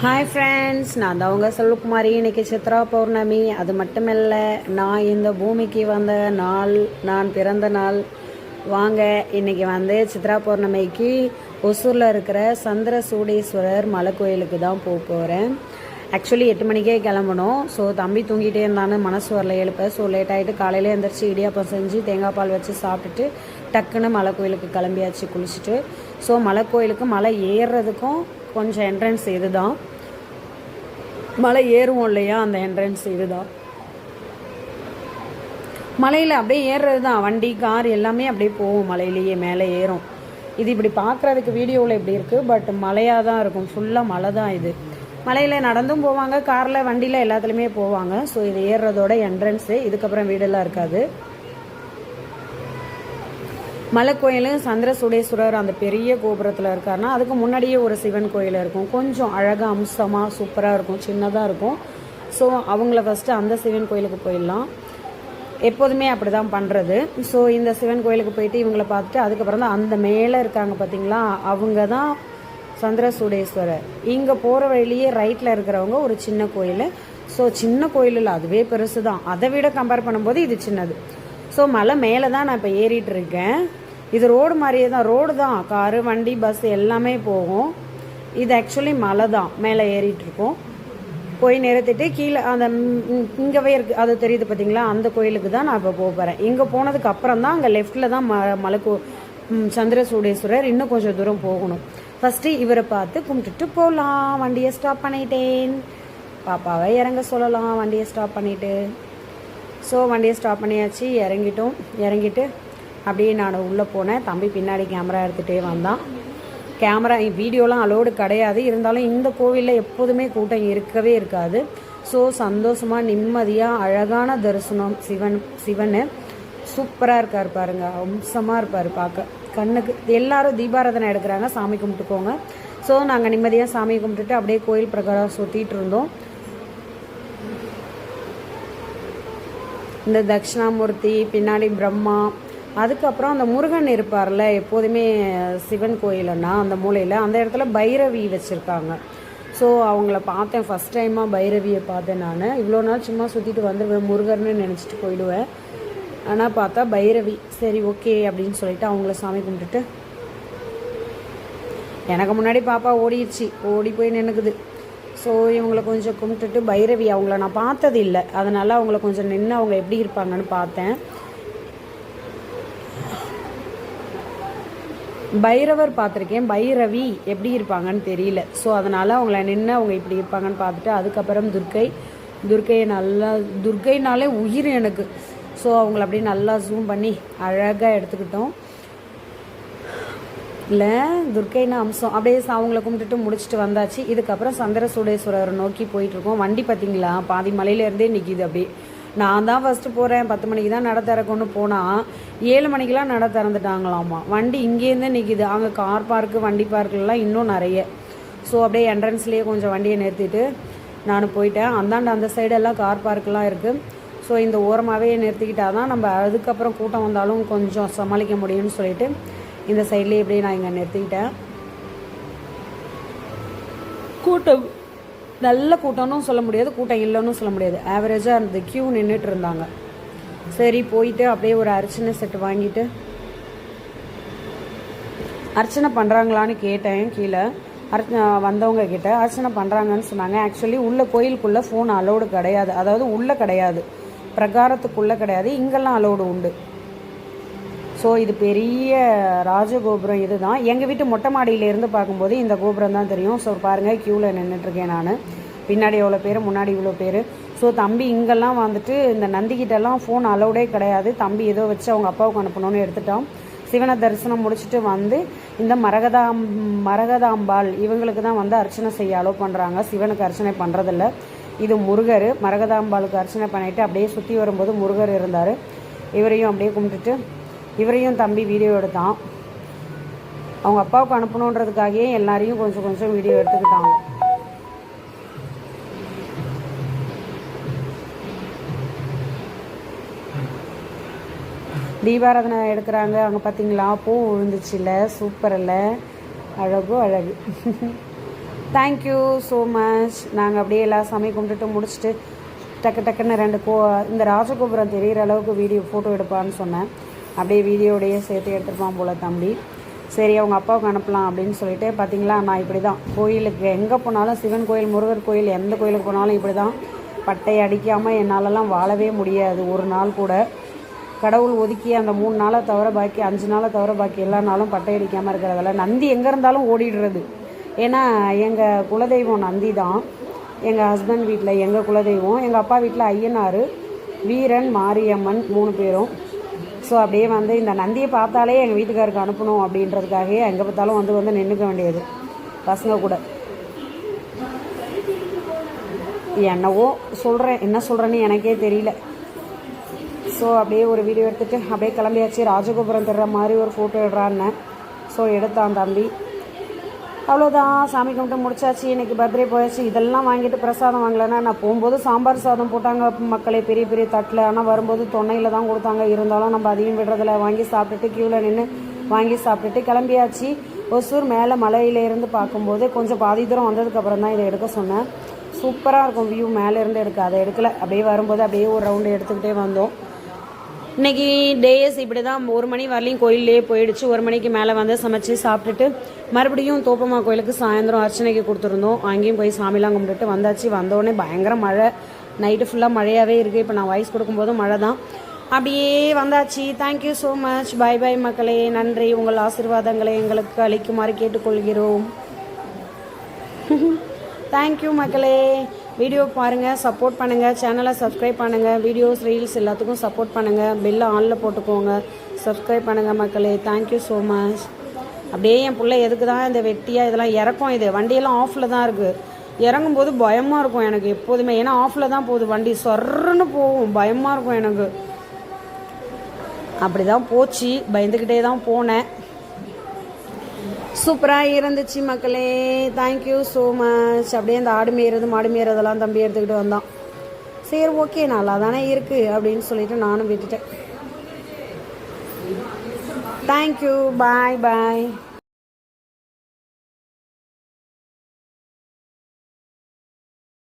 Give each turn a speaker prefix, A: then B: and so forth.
A: Hi friends நான் தான் உங்கள் செல்வகுமாரி. இன்றைக்கி சித்ரா பௌர்ணமி. அது மட்டுமில்ல நான் இந்த பூமிக்கு வந்த நாள் நான் பிறந்த நாள். வாங்க இன்னைக்கு வந்து சித்ரா பௌர்ணமிக்கு ஒசூரில் இருக்கிற சந்திர சூடேஸ்வரர் மலை கோயிலுக்கு தான் போக போகிறேன் ஆக்சுவலி எட்டு மணிக்கே கிளம்பணும். ஸோ தம்பி தூங்கிட்டே இருந்தான்னு மனசு வரல எழுப்ப. ஸோ லேட் ஆகிட்டு காலையில் எழுந்திரிச்சு இடியாப்பம் செஞ்சு தேங்காய் பால் வச்சு சாப்பிட்டுட்டு டக்குன்னு மலை கோயிலுக்கு கிளம்பியாச்சு குளிச்சுட்டு. ஸோ மலை கோயிலுக்கு மலை ஏறுறதுக்கும் கொஞ்சம் என்ட்ரன்ஸ் இதுதான். மலை ஏறுவோம் இல்லையா அந்த என்ட்ரன்ஸ் இதுதான். மலையில் அப்படியே ஏறுறது தான் வண்டி கார் எல்லாமே அப்படியே போகும் மலையிலேயே மேலே ஏறும். இது இப்படி பார்க்குறதுக்கு வீடியோவில் இப்படி இருக்குது பட் மலையாக தான் இருக்கும். ஃபுல்லாக மலை தான் இது. மலையில் நடந்தும் போவாங்க காரில் வண்டியில் எல்லாத்துலேயுமே போவாங்க. ஸோ இது ஏறுறதோட என்ட்ரன்ஸு இதுக்கப்புறம் வீடெல்லாம் இருக்காது. மலை கோயிலும் சந்திர சுடேஸ்வரர் அந்த பெரிய கோபுரத்தில் இருக்காருன்னா அதுக்கு முன்னாடியே ஒரு சிவன் கோயில் இருக்கும். கொஞ்சம் அழகாக அம்சமாக சூப்பராக இருக்கும். சின்னதாக இருக்கும். ஸோ அவங்கள ஃபஸ்ட்டு அந்த சிவன் கோயிலுக்கு போயிடலாம். எப்போதுமே அப்படி தான் பண்ணுறது ஸோ இந்த சிவன் கோயிலுக்கு போயிட்டு இவங்களை பார்த்துட்டு அதுக்கப்புறம் தான் அந்த மேலே இருக்காங்க பார்த்தீங்களா அவங்க தான் சந்திர சூடேஸ்வரர் இங்கே போகிற வழியிலேயே ரைட்டில் இருக்கிறவங்க ஒரு சின்ன கோயில். ஸோ சின்ன கோயில் இல்லை அதுவே பெருசு தான் அதை விட கம்பேர் பண்ணும்போது இது சின்னது. ஸோ மலை மேலே தான் நான் இப்போ ஏறிட்டு இருக்கேன் இது ரோடு மாதிரியே தான். ரோடு தான். காரு வண்டி பஸ் எல்லாமே போகும். இது ஆக்சுவலி மலை தான். மேலே ஏறிட்டுருக்கோம். போய் நிறுத்திட்டு கீழே அந்த இங்கவே இருக்கு. அது தெரியுது பார்த்தீங்களா? அந்த கோயிலுக்கு தான் நான் இப்போ போக போகிறேன் இங்கே போனதுக்கு அப்புறம் தான் அங்கே லெஃப்டில் தான் ம மலை கோ சந்திர சூடேஸ்வரர் இன்னும் கொஞ்சம் தூரம் போகணும். ஃபஸ்ட்டு இவரை பார்த்து கும்பிட்டுட்டு போகலாம் வண்டியை ஸ்டாப் பண்ணிட்டேன். பாப்பாவை இறங்க சொல்லலாம். வண்டியை ஸ்டாப் பண்ணிவிட்டு ஸோ வண்டியை ஸ்டாப் பண்ணியாச்சு. இறங்கிட்டோம். இறங்கிட்டு அப்படியே நான் உள்ளே போனேன். தம்பி பின்னாடி கேமரா எடுத்துகிட்டே வந்தான். கேமரா வீடியோலாம் அலோடு கிடையாது. இருந்தாலும் இந்த கோவிலில் எப்போதுமே கூட்டம் இருக்கவே இருக்காது. ஸோ சந்தோஷமாக நிம்மதியாக அழகான தரிசனம். சிவன் சிவன் சூப்பராக இருக்கார் பாருங்க. அம்சமாக இருப்பார் பார்க்க. கண்ணுக்கு எல்லாரும் தீபாராதனை எடுக்கிறாங்க. சாமி கும்பிட்டுக்கோங்க. ஸோ நாங்கள் நிம்மதியாக சாமி கும்பிட்டுட்டு அப்படியே கோயில் பிரகாரம் சுற்றிட்டு இருந்தோம். இந்த தட்சிணாமூர்த்தி பின்னாடி பிரம்மா அதுக்கப்புறம் அந்த முருகன் இருப்பார்ல எப்போதுமே சிவன் கோயிலன்னா அந்த மூலையில் அந்த இடத்துல பைரவி வச்சுருக்காங்க. ஸோ அவங்கள பார்த்தேன் ஃபஸ்ட் டைமாக பைரவியை பார்த்தேன் நான். இவ்வளோ நாள் சும்மா சுற்றிட்டு வந்துடுவேன் முருகர்னு நினச்சிட்டு போயிடுவேன். ஆனால் பார்த்தா பைரவி சரி ஓகே அப்படின்னு சொல்லிட்டு அவங்கள சாமி கும்பிட்டுட்டு எனக்கு முன்னாடி பாப்பா ஓடிடுச்சு ஓடி போய் நின்றுக்குது ஸோ இவங்கள கொஞ்சம் கும்பிட்டுட்டு பைரவி அவங்கள நான் பார்த்தது இல்லை. அதனால் அவங்கள கொஞ்சம் நின்று அவங்க எப்படி இருப்பாங்கன்னு பார்த்தேன். பைரவர் பார்த்துருக்கேன். பைரவி எப்படி இருப்பாங்கன்னு தெரியல. ஸோ அதனால் அவங்கள நின்று அவங்க இப்படி இருப்பாங்கன்னு பார்த்துட்டு அதுக்கப்புறம் துர்க்கை. துர்க்கையை நல்லா துர்க்கைனாலே உயிர் எனக்கு. ஸோ அவங்கள அப்படியே நல்லா ஜூம் பண்ணி அழகாக எடுத்துக்கிட்டோம். இல்லை துர்க்கைன்னு அம்சம். அப்படியே அவங்கள கும்பிட்டுட்டு முடிச்சுட்டு வந்தாச்சு. இதுக்கப்புறம் சந்திர சூடேஸ்வரர் நோக்கி போயிட்டுருக்கோம். வண்டி பார்த்தீங்களா பாதி மலையிலேருந்தே நிற்கிது அப்படியே நான் தான் ஃபஸ்ட்டு போகிறேன் பத்து மணிக்கு தான் நட திறக்கணும்னு போனால் ஏழு மணிக்கெலாம் நட திறந்துட்டாங்களாமா. வண்டி இங்கேருந்தே நிற்கிது அங்கே கார் பார்க்கு வண்டி பார்க்குலாம் இன்னும் நிறைய. ஸோ அப்படியே என்ட்ரன்ஸ்லேயே கொஞ்சம் வண்டியை நிறுத்திட்டு நான் போயிட்டேன். அந்தாண்ட அந்த சைடெல்லாம் கார் பார்க்கெலாம் இருக்குது ஸோ இந்த ஓரமாகவே நிறுத்திக்கிட்டால் தான் நம்ம அதுக்கப்புறம் கூட்டம் வந்தாலும் கொஞ்சம் சமாளிக்க முடியும்னு சொல்லிட்டு இந்த சைட்லேயே இப்படியே நான் இங்கே நிறுத்திக்கிட்டேன். கூட்டம் நல்ல கூட்டம்னு சொல்ல முடியாது கூட்டம் இல்லைன்னு சொல்ல முடியாது. ஆவரேஜாக இருந்தது க்யூ நின்றுட்டு இருந்தாங்க. சரி போயிட்டு அப்படியே ஒரு அர்ச்சனை செட்டு வாங்கிட்டு அர்ச்சனை பண்ணுறாங்களான்னு கேட்டேன் கீழே. அர்ச்சனை வந்தவங்க கிட்ட அர்ச்சனை பண்ணுறாங்கன்னு சொன்னாங்க. ஆக்சுவலி உள்ள கோயிலுக்குள்ளே ஃபோன் அலோடு கிடையாது. அதாவது உள்ளே கிடையாது. பிரகாரத்துக்குள்ளே கிடையாது. இங்கெல்லாம் அலோடு உண்டு. ஸோ இது பெரிய ராஜகோபுரம் இதுதான். எங்கள் வீட்டு மொட்டை மாடியில இருந்து பார்க்கும்போது இந்த கோபுரம் தான் தெரியும். ஸோ பாருங்கள் க்யூவில் நின்றுட்டுருக்கேன் நான். பின்னாடி எவ்வளோ பேர் முன்னாடி இவ்வளோ பேர். ஸோ தம்பி இங்கெல்லாம் வந்துட்டு இந்த நந்திக்கிட்டெல்லாம் ஃபோன் அலௌடே கிடையாது. தம்பி ஏதோ வச்சு அவங்க அப்பாவுக்கு அனுப்பணும்னு எடுத்துட்டோம் சிவனை தரிசனம் முடிச்சுட்டு வந்து இந்த மரகதாம் மரகதாம்பாள் இவங்களுக்கு தான் வந்து அர்ச்சனை செய்ய அலோவ் பண்ணுறாங்க சிவனுக்கு அர்ச்சனை பண்ணுறதில்ல இது முருகர். மரகதாம்பாளுக்கு அர்ச்சனை பண்ணிவிட்டு அப்படியே சுற்றி வரும்போது முருகர் இருந்தார். இவரையும் அப்படியே கும்பிட்டுட்டு இவரையும் தம்பி வீடியோ எடுத்தான். அவங்க அப்பாவுக்கு அனுப்பணுன்றதுக்காகவே எல்லாரையும் கொஞ்சம் கொஞ்சம் வீடியோ எடுத்துக்கிட்டாங்க. தீபாராதனை எடுக்கிறாங்க. அங்கே பார்த்தீங்களா பூ விழுந்துச்சுல. சூப்பர் இல்லை. அழகு அழகு. தேங்க்யூ ஸோ மச் நாங்கள் அப்படியே எல்லா சாமி கும்பிட்டுட்டு முடிச்சுட்டு டக்கு டக்குன்னு ரெண்டு கோ இந்த ராஜகோபுரம் தெரிகிற அளவுக்கு வீடியோ ஃபோட்டோ எடுப்பான்னு சொன்னேன். அப்படியே வீடியோடையே சேர்த்து எடுத்துருப்பான் போல் தம்பி. சரி அவங்க அப்பாவுக்கு அனுப்பலாம் அப்படின்னு சொல்லிட்டு பார்த்தீங்களா நான் இப்படி தான் கோயிலுக்கு எங்கே போனாலும் சிவன் கோயில் முருகர் கோயில் எந்த கோயிலுக்கு போனாலும் இப்படி தான் பட்டை அடிக்காமல் என்னாலலாம் வாழவே முடியாது ஒரு நாள் கூட. கடவுள் ஒதுக்கி அந்த மூணு நாளை தவிர பாக்கி அஞ்சு நாளை தவிர பாக்கி எல்லா நாளும் பட்டை அடிக்காமல் இருக்கிறதால நந்தி எங்கே இருந்தாலும் ஓடிடுறது. ஏன்னா எங்கள் குலதெய்வம் நந்தி தான். எங்கள் ஹஸ்பண்ட் வீட்டில் எங்கள் குலதெய்வம் எங்கள் அப்பா வீட்டில் ஐயனார் வீரன் மாரியம்மன் மூணு பேரும். ஸோ அப்படியே வந்து இந்த நந்தியை பார்த்தாலே எங்கள் வீட்டுக்காருக்கு அனுப்பணும் அப்படின்றதுக்காகவே எங்கே பார்த்தாலும் வந்து வந்து நின்றுக்க வேண்டியது. பசங்க கூட. என்னவோ சொல்கிறேன் என்ன சொல்கிறேன்னு எனக்கே தெரியல. ஸோ அப்படியே ஒரு வீடியோ எடுத்துகிட்டு அப்படியே கிளம்பியாச்சு. ராஜகோபுரம் தர்ற மாதிரி ஒரு ஃபோட்டோ எடுறான்னு. ஸோ எடுத்தான் தம்பி. அவ்வளோதான் சாமி கும்பிட்டு முடிச்சாச்சு இன்றைக்கி பர்த்டே போயாச்சு இதெல்லாம் வாங்கிட்டு பிரசாதம் வாங்கலைன்னா நான் போகும்போது சாம்பார் சாதம் போட்டாங்க மக்களே பெரிய பெரிய தட்டில். ஆனால் வரும்போது தொன்னையில் தான் கொடுத்தாங்க. இருந்தாலும் நம்ம அதையும் விடுறதில்ல. வாங்கி சாப்பிட்டுட்டு க்யூவில் நின்று வாங்கி சாப்பிட்டுட்டு கிளம்பியாச்சு. ஒசூர் மேலே மலையிலேருந்து பார்க்கும்போது கொஞ்சம் பாதி தூரம் வந்ததுக்கப்புறம் தான் இதை எடுக்க சொன்னேன். சூப்பராக இருக்கும் வியூ மேலேருந்து எடுக்க. அதை எடுக்கலை. அப்படியே வரும்போது அப்படியே ஒரு ரவுண்டு எடுத்துக்கிட்டே வந்தோம். இன்னைக்கு டேஸ் இப்படி தான் ஒரு மணி வரலையும் கோயிலே போயிடுச்சு. ஒரு மணிக்கு மேலே வந்து சமைச்சு சாப்பிட்டுட்டு மறுபடியும் தோப்பம்மா கோயிலுக்கு சாயந்தரம் அர்ச்சனைக்கு கொடுத்துருந்தோம். அங்கேயும் போய் சாமிலாம் கும்பிட்டுட்டு வந்தாச்சு. வந்தோடனே பயங்கர மழை. நைட்டு ஃபுல்லாக மழையாகவே இருக்குது இப்போ நான் வாய்ஸ் கொடுக்கும்போது மழை தான் அப்படியே வந்தாச்சு. Thank you so much bye bye மக்களே. நன்றி. உங்கள் ஆசீர்வாதங்களை எங்களுக்கு அளிக்குமாறு கேட்டுக்கொள்கிறோம். தேங்க்யூ மக்களே. வீடியோ பாருங்கள் சப்போர்ட் பண்ணுங்கள் சேனலை சப்ஸ்கிரைப் பண்ணுங்கள் வீடியோஸ் ரீல்ஸ் எல்லாத்துக்கும் சப்போர்ட் பண்ணுங்கள் பெல்லை ஆனில் போட்டுக்கோங்க சப்ஸ்கிரைப் பண்ணுங்கள் மக்களே தேங்க்யூ ஸோ மச் அப்படியே என் பிள்ளை எதுக்கு தான் இந்த வெட்டியாக இதெல்லாம் இறக்கும் இது? வண்டியெல்லாம் ஆஃபில் தான் இருக்குது இறங்கும்போது பயமாக இருக்கும் எனக்கு எப்போதுமே. ஏன்னா ஆஃபில் தான் போகுது. வண்டி சொர்ன்னு போகும். பயமாக இருக்கும் எனக்கு. அப்படி தான் போச்சு. பயந்துக்கிட்டே தான் போனேன். சூப்பராக இருந்துச்சு மக்களே. தேங்க்யூ ஸோ மச் அப்படியே இந்த ஆடு மேயறது மாடு மேயறதெல்லாம் தம்பி எடுத்துக்கிட்டு வந்தான். சரி ஓகே நல்லா தானே இருக்குது அப்படின்னு சொல்லிட்டு நானும் விட்டுட்டேன். தேங்க்யூ பாய் பாய்